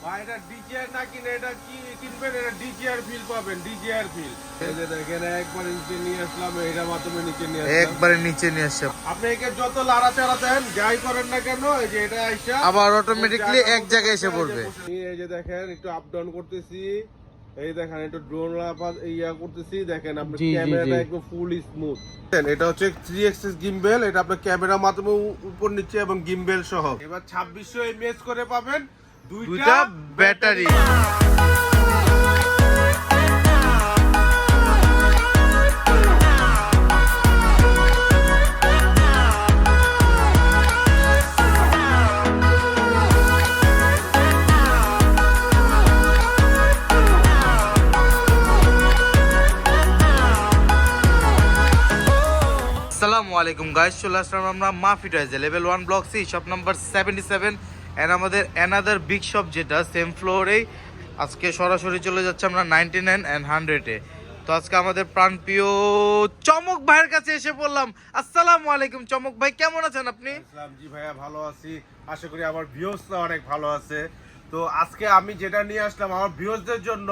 এটা ডিজিআর না কিনে এটা কি কিনবেন? এটা ডিজিআর ফিল পাবেন ডিজিআর ফিল এই যে দেখেন একবার নিচে নিয়ে আসলাম মাধ্যমে নিচে নিয়ে আসলাম। একবারে নিচে নিয়ে আসছে। আপনি একে যত লাড়াচাড়া দেন যাই করেন না কেন এই যে এটা আইসা আবার automatically এক জায়গায় এসে পড়বে। এই যে দেখেন একটু আপ ডাউন করতেছি। এই দেখেন একটু ড্রোন ইয়া করতেছি। দেখেন আপনার ক্যামেরাটা। একদম ফুল স্মুথ এটা হচ্ছে থ্রি এক্সেস গিম্বেল এটা আপনার ক্যামেরার মাধ্যমে উপর নিচে এবং গিম্বেল সহ। এবার ছাব্বিশশো এমএএস করে পাবেন। দুইটা ব্যাটারি। আসসালামু আলাইকুম গাইস চলে আসলাম আমরা মাফি টয়েজে level one block C shop number seventy seven and আমাদের অ্যানাদার বিগ শপ যেটা সেম ফ্লোরেই আজকে সরাসরি চলে যাচ্ছে আমরা নাইনটি নাইন অ্যান্ড হান্ড্রেডে তো আজকে আমাদের প্রাণপ্রিয় চমক ভাইয়ের কাছে এসে পড়লাম। আসসালামু আলাইকুম চমক ভাই কেমন আছেন আপনি? জি ভাইয়া ভালো আছি। আশা করি আমার ভিউসরা অনেক ভালো আছে। তো আজকে আমি যেটা নিয়ে আসলাম আমার ভিউসদের জন্য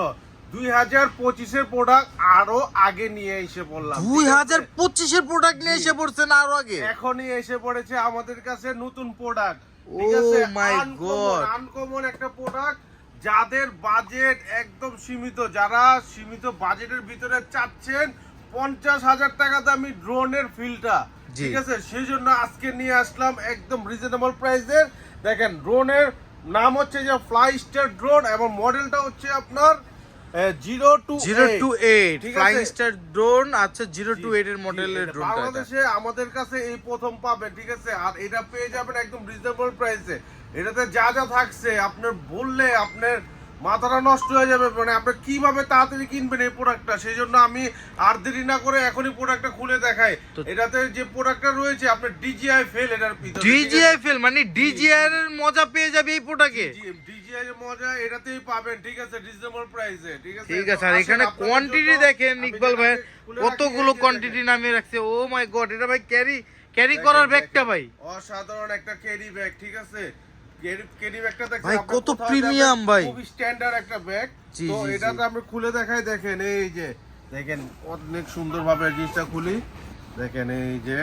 দুই হাজার পঁচিশের প্রোডাক্ট আরও আগে নিয়ে এসে বললাম দুই হাজার পঁচিশের প্রোডাক্ট নিয়ে এসে পড়ছেন আরও আগে? এখনই এসে পড়েছে আমাদের কাছে নতুন product Oh my God. Uncommon একটা প্রোডাক্ট যাদের বাজেট একদম সীমিত। যারা সীমিত বাজেটের ভিতরে চাচ্ছেন পঞ্চাশ হাজার টাকা দামি ড্রোনের ফিলটা ঠিক আছে? সেই জন্য আজকে নিয়ে আসলাম একদম রিজনেবল প্রাইসের দেখেন ড্রোনের নাম হচ্ছে যে ফ্লাই স্টার ড্রোন এবং মডেলটা হচ্ছে আপনার zero two zero two eight flying? Star drone আচ্ছা জিরো টু এইট এর মডেলের বাংলাদেশে আমাদের কাছে এই প্রথম পাবেন ঠিক আছে? আর এটা পেয়ে যাবেন একদম রিজনেবল প্রাইসে এটাতে যা যা থাকছে আপনার বললে আপনার মাথাটা নষ্ট হয়ে যাবে মানে আপনি কীভাবে তাড়াতাড়ি কিনবেন এই প্রোডাক্টটা সেই জন্য আমি আর দেরি না করে এখনই প্রোডাক্টটা খুলে দেখাই। এটাতে যে প্রোডাক্টটা রয়েছে আপনার ডিজিআই ফেল এটার ডিজিআই ফেল মানে ডিজিআই এর মজা পেয়ে যাবে এই প্রোডাক্টে ডিজিআই এর মজা এটাতেই পাবেন ঠিক আছে? রিজনেবল প্রাইসে ঠিক আছে? ঠিক আছে আর এখানে কোয়ান্টিটি দেখেন ইকবাল ভাই কতগুলো কোয়ান্টিটি নামিয়ে রাখছে ও মাই গড এটা ভাই ক্যারি ক্যারি করার ব্যাগটা ভাই। অসাধারণ একটা ক্যারি ব্যাগ ঠিক আছে? ভাই, কত যাবেন, ভাই। স্ট্যান্ডার্ড একটা ব্যাগ জি, তো আমরা খুলে দেখাই দেখেন এই যে দেখেন অনেক জিনিসটা খুলি। দেখেন এই যে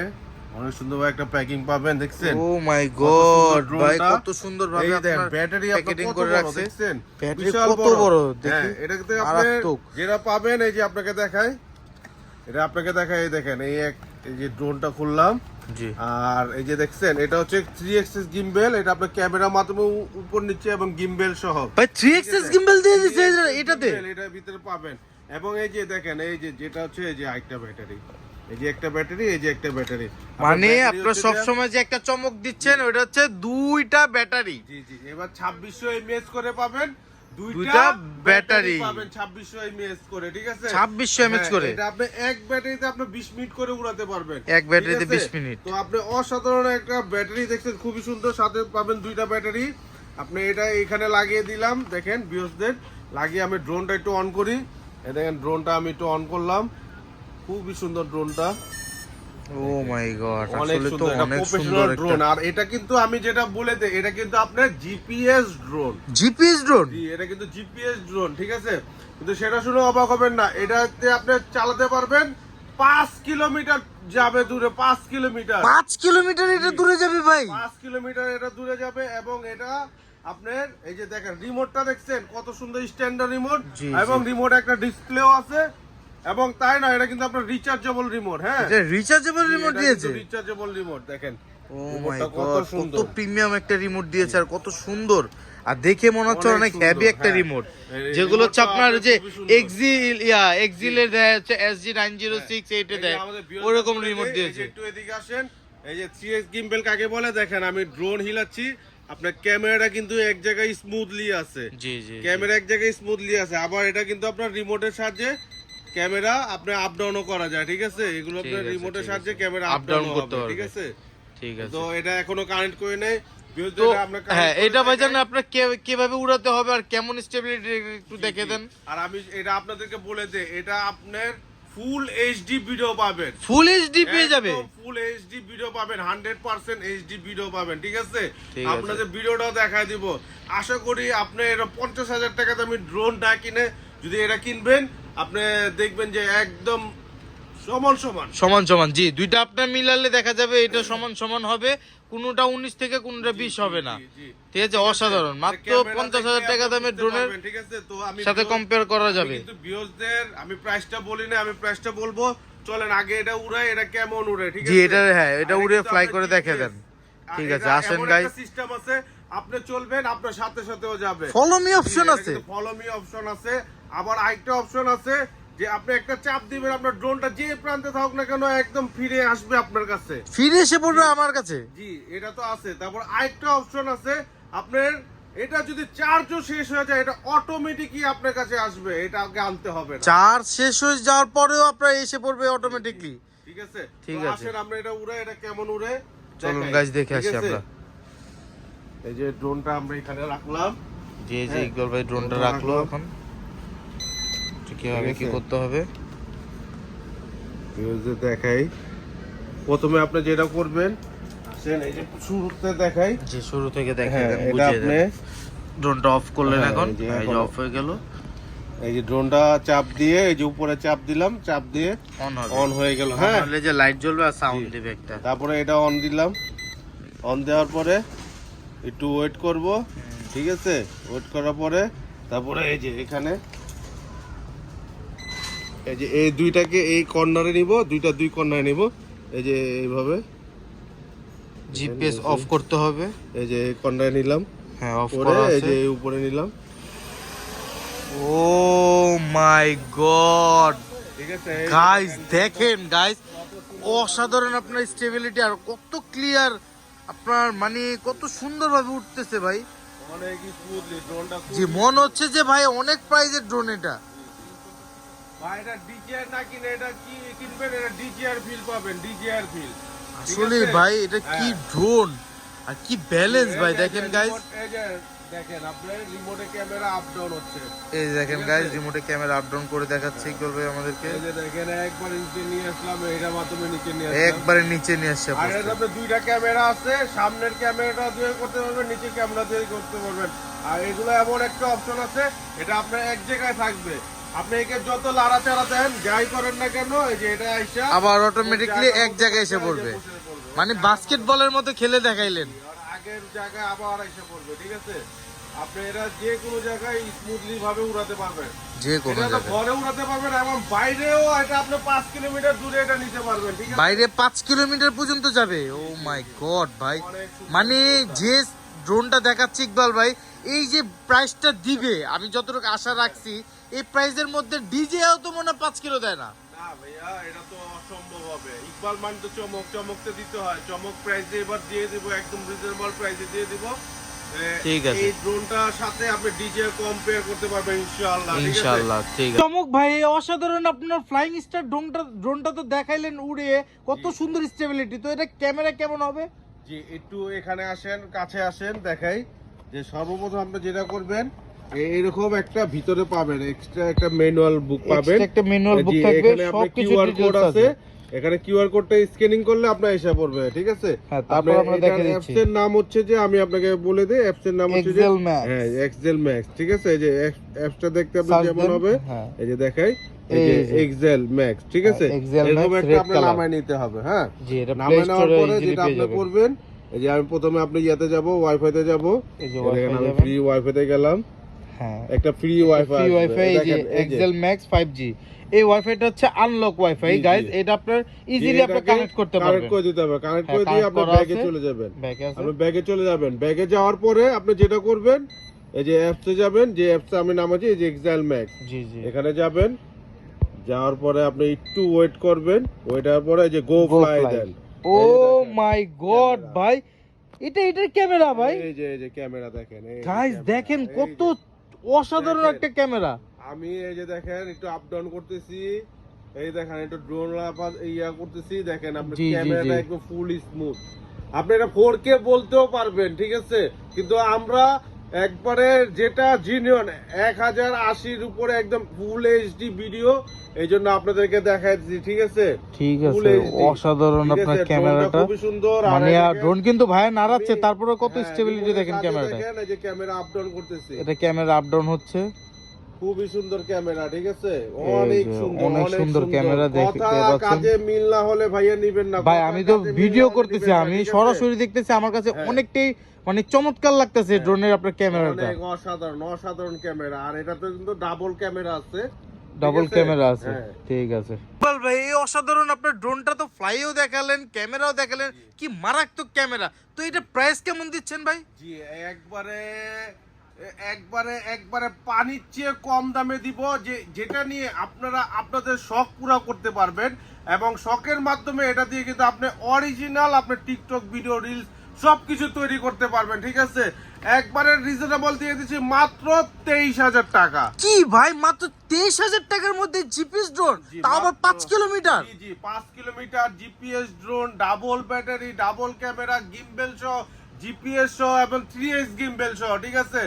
অনেক একটা প্যাকিং পাবেন দেখছেন? ও মাই গড ভাই কত আপনার ব্যাটারি প্যাকেটিং করে বড় রাখছে। দেখছেন? ব্যাটারি কত বড়। হ্যাঁ এটাতে আপনি যেটা পাবেন এই যে আপনাকে দেখাই। এটা আপনাকে দেখাই দেখেন এই এক এই যে ড্রোনটা খুললাম। আর এই যে দেখছেন এটা হচ্ছে থ্রি এক্সেস গিম্বেল এটা আপনার ক্যামেরার মাধ্যমে উপর নিচে এবং গিম্বেল সহ। ভাই 3 এক্সএস গিম্বল দিয়ে দিছে এটাতে? এটার ভিতরে পাবেন। এবং এই যে দেখেন এই যে যেটা হচ্ছে এই যে একটা ব্যাটারি। এই যে একটা ব্যাটারি এই যে একটা ব্যাটারি। মানে আপনারা সব সময় যে একটা চমক দিচ্ছেন ওটা হচ্ছে দুইটা ব্যাটারি। জি জি এবার ছাব্বিশশো এমএএস করে পাবেন। দুইটা ব্যাটারি। পাবেন ছাব্বিশশো এমএএস করে ঠিক আছে 2600 mAh হ্যাঁ, করে। এটা আপনি এক ব্যাটারিতে আপনি বিশ মিনিট করে উড়াতে পারবেন এক ব্যাটারিতে 20 মিনিট। তো আপনি অসাধারণ একটা ব্যাটারি দেখছেন খুবই সুন্দর সাথে পাবেন দুইটা ব্যাটারি আপনি এটা এখানে লাগিয়ে দিলাম দেখেন বিয়সদের লাগিয়ে আমি ড্রোনটা একটু অন করি দেখেন ড্রোনটা আমি একটু অন করলাম খুবই সুন্দর ড্রোনটা ও মাই গড আসলে তো অনেক সুন্দর ড্রোন আর এটা কিন্তু আমি যেটা বলে দেই এটা কিন্তু আপনার জিপিএস ড্রোন জিপিএস ড্রোন জি এটা কিন্তু জিপিএস ড্রোন ঠিক আছে? কিন্তু সেটা শুনে অবাক হবেন না এটাতে আপনি চালাতে পারবেন পাঁচ কিলোমিটার যাবে দূরে পাঁচ কিলোমিটার। পাঁচ কিলোমিটার এটা দূরে যাবে ভাই। পাঁচ কিলোমিটার এটা দূরে যাবে এবং এটা আপনার এই যে দেখেন রিমোটটা দেখছেন কত সুন্দর স্ট্যান্ডার্ড রিমোট এবং রিমোট একটা ডিসপ্লেও আছে। এবং তাই না এটা কিন্তু আপনার রিচার্জেবল রিমোট হ্যাঁ? এটা রিচার্জেবল রিমোট দিয়েছে? রিচার্জেবল রিমোট দেখেন। ও মাই গড কত প্রিমিয়াম একটা রিমোট দিয়েছে আর কত সুন্দর। আর দেখে মনে হচ্ছে অনেক হেভি একটা হ্যাঁ। রিমোট যেগুলো হচ্ছে আপনার যে। এক্সিল ইয়া এক্সিলের দেয় হচ্ছে এসজি নাইন জিরো সিক্স এইটে এই দেয় ওরকম রিমোট দিয়েছে। একটু এদিকে আসেন। এই যে থ্রি এক্স গিম্বেল কাকে বলে? দেখেন আমি ড্রোন হিলাচ্ছি। আপনার ক্যামেরাটা কিন্তু এক জায়গায় স্মুথলি আছে। জি জি ক্যামেরা এক জায়গায় স্মুথলি আছে। আবার এটা কিন্তু আপনার রিমোটের সাহায্যে ক্যামেরা আপনার আপ ডাউনও করা যায় ঠিক আছে? এগুলো আপনার রিমোটের সাহায্যে ক্যামেরা আপ ডাউন করতে করতে ঠিক আছে? ঠিক আছে। তো এটা এখনও কানেক্ট করে নেই। হ্যাঁ এটা ভাইজান আপনার কীভাবে উড়াতে হবে আর কেমন স্টেবিলিটি একটু দেখে দেন। আর আমি এটা আপনাদেরকে বলে এটা আপনার ফুল এইচডি ভিডিও পাবেন। ফুল এইচডি পেয়ে যাবে? ফুল এইচডি ভিডিও পাবেন এইচডি ভিডিও পাবেন ঠিক আছে। আপনাদের ভিডিওটাও দেখায় দিব। আশা করি আপনি এটা পঞ্চাশ হাজার টাকা দামি ড্রোন না কিনে যদি এটা কিনবেন আপনি দেখবেন যে একদম সমান সমান। সমান সমান জি দুইটা আপনার মিলালে দেখা যাবে এটা সমান সমান হবে কোনোটা উনিশ থেকে কোনোটা বিশ হবে না। ঠিক আছে অসাধারণ। মাত্র পঞ্চাশ হাজার টাকা দামের ড্রোনের ঠিক আছে? তো আমি সাথে কম্পেয়ার করা যাবে। কিন্তু আমি প্রাইসটা বলি না আমি প্রাইসটা বলব। চলেন আগে এটা উড়াই এটা কেমন উড়ে ঠিক আছে? জি, এটা হ্যাঁ, এটা উড়ে আপনার করে দেখে দেন। ঠিক আছে, আসেন। একটা সিস্টেম আছে আপনি চলবেন আপনার সাথে সাথেও যাবে। ফলো মি অপশন আছে। ফলো মি অপশন আছে। আবার আরেকটা অপশন আছে যে আপনি একটা চাপ দিবেন আপনার ড্রোনটা যে প্রান্তে থাকুক না কেন একদম ফিরে আসবে আপনার কাছে। ফিরে এসে পড়বে আমার কাছে? জি এটা তো আছে। তারপর আরেকটা অপশন আছে আপনার এটা যদি চার্জও শেষ হয়ে যায় এটা অটোমেটিকই আপনার কাছে আসবে এটা আগে আনতে হবে না। চার্জ শেষ হয়ে যাওয়ার পরেও আপনার এসে পড়বে অটোমেটিকলি ঠিক আছে? ঠিক আছে। আসেন আমরা এটা উড়ে এটা কেমন উড়ে? চলুন। গাছ দেখে আসি আমরা। এই যে ড্রোনটা আমরা এখানে রাখলাম। যে যে হ্যাঁ, ইকবাল ভাই ড্রোনটা রাখল। এখন কীভাবে কি করতে হবে? দেখাই। প্রথমে আপনি যেটা করবেন আসেন এই যে শুরুতে দেখাই। যে শুরু থেকে দেখে হ্যাঁ এটা আপনি ড্রোনটা অফ করলেন হ্যাঁ, এখন? এই যে অফ হয়ে গেল। এই যে ড্রোনটা চাপ দিয়ে এই যে উপরে চাপ দিলাম চাপ দিয়ে অন অন হয়ে গেল হ্যাঁ। হ্যাঁ যে লাইট জ্বলবে আর সাউন্ড। দিবে একটা। তারপরে এটা অন দিলাম। অন দেওয়ার পরে একটু ওয়েট করব। ঠিক আছে? ওয়েট করার পরে তারপরে এই যে এখানে এই যে এই দুইটাকে এই কর্নারে নিব দুইটা দুই কর্নারে নিব। এই যে এইভাবে। জিপিএস অফ করতে হবে। এই যে কর্নারে নিলাম। হ্যাঁ অফ করে এই যে উপরে নিলাম। ও মাই গড ঠিক আছে এই গাইস দেখেন, গাইস অসাধারণ আপনার স্টেবিলিটি আর কত ক্লিয়ার আপনার মানে কত সুন্দরভাবে উঠতেছে ভাই। ড্রোনটা যে মনে হচ্ছে যে ভাই অনেক প্রাইজের ড্রোন এটা। ভাই এটা ডিজিআর না কিনে এটা কি কিনবেন? এটা ডিজিআর ফিল পাবেন ডিজিআর ফিল আসলে ভাই এটা কি ড্রোন আর কি ব্যালেন্স ভাই দেখেন গাইস দেখেন আপনার রিমোটে ক্যামেরা আপ ডাউন হচ্ছে। এই দেখেন গাইস রিমোটে ক্যামেরা আপ ডাউন করে দেখাচ্ছে ইকবাল ভাই আমাদেরকে। এই যে দেখেন একবার নিচে নিয়ে আসলাম মাধ্যমে নিচে নিয়ে আসলাম। একবারে নিচে নিয়ে আসছে আর এর আপনার দুইটা ক্যামেরা আছে সামনের ক্যামেরাটা দিয়ে করতে পারবেন নিচে ক্যামেরা দিয়ে করতে পারবেন। আর এগুলো এমন একটা অপশন আছে এটা আপনার এক জায়গায় থাকবে। আপনি একে যত লাড়াচাড়া দেন যাই করেন না কেন এই যে এটা আইসা আবার অটোমেটিকলি এক জায়গায় এসে পড়বে। মানে বাস্কেটবলের মতো খেলে দেখাইলেন। আগের জায়গায় আবার এসে পড়বে ঠিক আছে? আপনি যে কোনো জায়গায় স্মুথলি ভাবে উড়াতে পারবেন। যে কোনো জায়গায়। ঘরে উড়াতে পারবেন এবং বাইরেও এটা আপনি কিলোমিটার দূরে এটা নিতে পারবেন ঠিক আছে? বাইরে পাঁচ কিলোমিটার পর্যন্ত যাবে। ও মাই গড ভাই। মানে যে ড্রোনটা দেখাচ্ছে ইকবাল ভাই এই যে প্রাইসটা দিবে আমি যতটুকু আশা রাখছি এই প্রাইসের মধ্যে ডিজেও তো মনে হয় পাঁচ কিলো দেয় না। না ভাইয়া এটা তো অসম্ভব হবে। ইকবাল মান তো চমক চমকতে দিতে হয়। চমক প্রাইসে এবার দিয়ে দিব একদম রিজনেবল প্রাইসে দিয়ে দিব। ঠিক আছে। এই ড্রোনটার সাথে আপনি ডিজে কম্পেয়ার করতে পারবেন ইনশাআল্লাহ ইনশাআল্লাহ ঠিক আছে। চমক ভাই অসাধারণ আপনার ফ্লাইং স্টার ড্রোনটা ড্রোনটা তো দেখাইলেন উড়ে কত সুন্দর স্টেবিলিটি তো এটা ক্যামেরা কেমন হবে? জি একটু এখানে আসেন কাছে আসেন দেখাই। যে সর্বপ্রথম আপনি যেটা করবেন এরকম একটা ভিতরে পাবেন এক্সট্রা একটা ম্যানুয়াল বুক পাবেন। একটা ম্যানুয়াল বুক থাকবে সবকিছু কিউআর কোড আছে। আছে। এখানে কিউআর কোডটা স্ক্যানিং করলে আপনার এসে পড়বে ঠিক আছে? হ্যাঁ, তারপর আমরা দেখে দিচ্ছি। অ্যাপস এর নাম হচ্ছে যে আমি আপনাকে বলে দিই অ্যাপস এর নাম হচ্ছে যে Excel Max। হ্যাঁ এক্সেল ম্যাক্স ঠিক আছে? এই যে অ্যাপসটা দেখতে আপনি যেমন হবে হ্যাঁ। এই যে দেখাই এই যে এক্সেল ম্যাক্স ঠিক আছে? হ্যাঁ, এরকম একটা আপনার। নামায় নিতে হবে হ্যাঁ? প্লে নেওয়ার পরে যেটা আপনি করবেন এই যে আমি প্রথমে আপনি ইয়াতে যাব ওয়াইফাইতে যাব। আমি ফ্রি ওয়াইফাইতে গেলাম। হ্যাঁ। একটা ফ্রি ওয়াইফাই ফ্রি ওয়াইফাই এই যে এক্সেল ম্যাক্স 5G এই ওয়াইফাইটা হচ্ছে আনলক ওয়াইফাই। গাইস এটা আপনার ইজিলি আপনি কানেক্ট করতে কানেক্ট করে দিতে হবে। কানেক্ট হ্যাঁ, করে দিয়ে আপনি ব্যাগে চলে যাবেন। আপনি ব্যাগে চলে যাবেন। ব্যাগে যাওয়ার পরে আপনি যেটা করবেন এই যে অ্যাপসে যাবেন যে অ্যাপসে আমি নামাচ্ছি এই যে এক্সাইল ম্যাক্স জি জি। এখানে যাবেন যাওয়ার পরে আপনি একটু ওয়েট করবেন ওয়েট হওয়ার পরে এই যে গো fly then. O. My god ভাই। এটা এটার ক্যামেরা ভাই। এই যে এই যে ক্যামেরা দেখেন গাইস দেখেন কত অসাধারণ একটা ক্যামেরা। আমি এই যে দেখেন একটু আপ ডাউন করতেছি। এই দেখেন একটু ড্রোন ইয়া করতেছি। দেখেন আপনি জি, জি, ক্যামেরাটা একদম ফুল স্মুথ আপনি এটা ফোর কে বলতেও পারবেন ঠিক আছে? কিন্তু আমরা একবারে যেটা জিনিয়ন এক হাজার আশির উপরে একদম ফুল এইচডি ভিডিও এই জন্য আপনাদেরকে দেখাই দিচ্ছি ঠিক আছে? ঠিক আছে অসাধারণ আপনার ক্যামেরাটা। খুবই সুন্দর মানে ড্রোন কিন্তু ভাই নাড়াচ্ছে তারপরে কত হ্যাঁ, স্টেবিলিটি দেখেন ক্যামেরাটা দেখেন, এই যে ক্যামেরা আপ ডাউন করতেছে। এটা ক্যামেরা আপ ডাউন হচ্ছে। খুবই সুন্দর ক্যামেরা ঠিক আছে? অনেক সুন্দর অনেক সুন্দর ক্যামেরা দেখতে কথা পাচ্ছেন। কাজে মিল না হলে ভাইয়া নিবেন না। ভাই আমি তো ভিডিও করতেছি আমি সরাসরি দেখতেছি আমার কাছে হ্যাঁ। অনেকটাই মানে চমৎকার লাগতেছে ড্রোনের আপনার ক্যামেরাটা অনেক অসাধারণ অসাধারণ ক্যামেরা আর এটাতে কিন্তু ডাবল ক্যামেরা আছে। ডাবল ক্যামেরা আছে? হ্যাঁ। ঠিক আছে। বল ভাই এই অসাধারণ আপনার ড্রোনটা তো ফ্লাইও দেখালেন ক্যামেরাও দেখালেন। কি মারাত্মক ক্যামেরা তো এটা প্রাইস কেমন দিচ্ছেন ভাই? জি একবারে একবারে একবারে পানির চেয়ে কম দামে দিব যে যেটা নিয়ে আপনারা আপনাদের শখ পুরো করতে পারবেন। এবং শখের মাধ্যমে এটা দিয়ে কিন্তু আপনি অরিজিনাল আপনার টিকটক ভিডিও রিলস সবকিছু তৈরি করতে পারবেন ঠিক আছে? একবারে রিজনেবল দিয়ে দিচ্ছি মাত্র তেইশ হাজার টাকা। কি ভাই মাত্র তেইশ হাজার টাকার মধ্যে জিপিএস ড্রোন তাও আবার পাঁচ কিলোমিটার? জি জি পাঁচ kilometre GPS drone double battery double camera gimbal সহ জিপিএস সহ এবং থ্রি এক্স গিম্বেল সহ ঠিক আছে?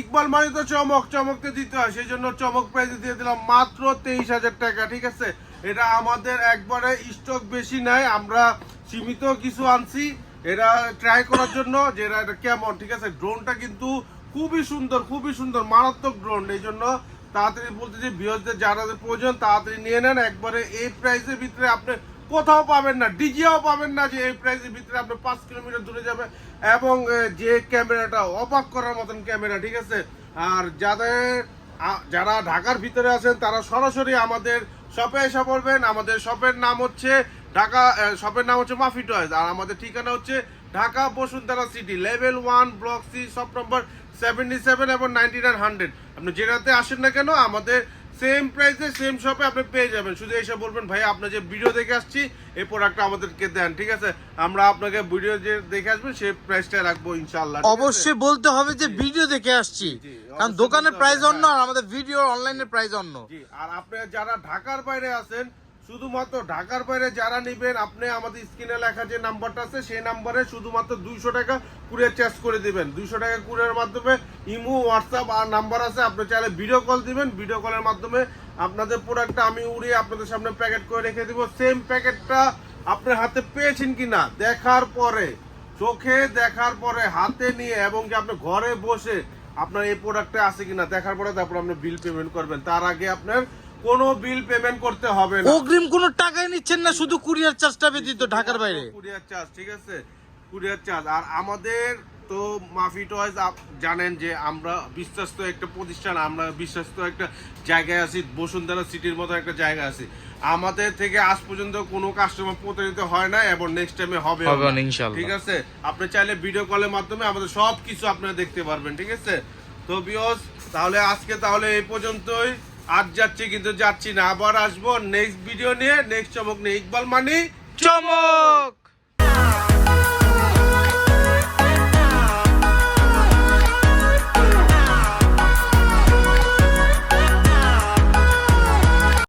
ইকবাল মানে তো চমক চমকতে দিতে হয় সেই জন্য চমক প্রাইজে দিয়ে দিলাম মাত্র তেইশ হাজার টাকা ঠিক আছে? এটা আমাদের একবারে স্টক বেশি নাই আমরা সীমিত কিছু আনছি। এটা ট্রাই করার জন্য যে এটা এটা কেমন, ঠিক আছে? ড্রোনটা কিন্তু খুবই সুন্দর খুবই সুন্দর, মারাত্মক ড্রোন এই জন্য তাড়াতাড়ি বলতে যে বিহজদের যারা প্রয়োজন, তাড়াতাড়ি নিয়ে নেন। একবারে এই প্রাইসের ভিতরে আপনি কোথাও পাবেন না ডিজিও পাবেন না যে এই প্রাইসের ভিতরে আপনি পাঁচ কিলোমিটার দূরে যাবে এবং যে ক্যামেরাটা অবাক করার মতন ক্যামেরা ঠিক আছে? আর যাদের যারা ঢাকার ভিতরে আছেন, তারা সরাসরি আমাদের শপে এসে পড়বেন আমাদের শপের নাম হচ্ছে ঢাকা শপের নাম হচ্ছে মাফি টয়েস আর আমাদের ঠিকানা হচ্ছে Dhaka Bashundhara city level one block C shop number seventy seven এবং নাইনটি নাইন হান্ড্রেড। আপনি যেটাতে আসেন না কেন আমাদের সেম প্রাইসে সেম শপে আপনি পেয়ে যাবেন। শুধু এসে বলবেন ভাই আপনি যে ভিডিও দেখে আসছি এই প্রোডাক্টটা আমাদেরকে দেন। ঠিক আছে? আমরা আপনাকে ভিডিও যে দেখে আসবেন সেই প্রাইসটা রাখব ইনশাল্লাহ অবশ্যই বলতে হবে যে ভিডিও দেখে আসছি। কারণ দোকানের প্রাইস অন্য আর আমাদের ভিডিও অনলাইনের প্রাইস অন্য। আর আপনি যারা ঢাকার বাইরে আছেন শুধুমাত্র ঢাকার বাইরে যারা নেবেন, আপনি আমাদের স্ক্রিনে লেখা যে নাম্বারটা আছে, সেই নাম্বারে শুধুমাত্র দুইশো টাকা কুরিয়ার চার্জ করে দিবেন। দুইশো টাকা কুরিয়ার মাধ্যমে ইমো, হোয়াটসঅ্যাপ আর নাম্বার আছে, আপনি চাইলে ভিডিও কল দিবেন। ভিডিও কলের মাধ্যমে আপনাদের প্রোডাক্টটা আমি উড়িয়ে আপনাদের সামনে প্যাকেট করে রেখে দিব। সেম প্যাকেটটা আপনার হাতে পেয়েছেন কিনা, দেখার পরে, চোখে দেখার পরে, হাতে নিয়ে এবং কি আপনি ঘরে বসে আপনার এই প্রোডাক্টটা আছে কিনা, দেখার পরে তারপর আপনি বিল পেমেন্ট করবেন। তার আগে আপনার কোনো বিল পেমেন্ট করতে হবে না। অগ্রিম কোনো টাকাই নিচ্ছেন না শুধু কুরিয়ার চার্জটা ব্যতীত ঢাকার বাইরে। কুরিয়ার চার্জ ঠিক আছে? Courier charge. আর আমাদের তো মাফি টয়েস জানেন যে আমরা বিশ্বস্ত একটা প্রতিষ্ঠান আমরা বিশ্বস্ত একটা জায়গায় আছি বসুন্ধরা সিটির মতো একটা জায়গা আছি। আমাদের থেকে আজ পর্যন্ত কোনো কাস্টমার প্রতারিত হয় না এবং নেক্সট টাইমে হবে। ঠিক আছে? আপনি চাইলে ভিডিও কলের মাধ্যমে আমাদের সব কিছু আপনারা দেখতে পারবেন ঠিক আছে? তো বিয়স তাহলে আজকে তাহলে এই পর্যন্তই। আজ যাচ্ছি, কিন্তু যাচ্ছি না। আবার আসব নেক্সট ভিডিও নিয়ে। নেক্সট চমক নিয়ে। ইকবাল মানি, চমক!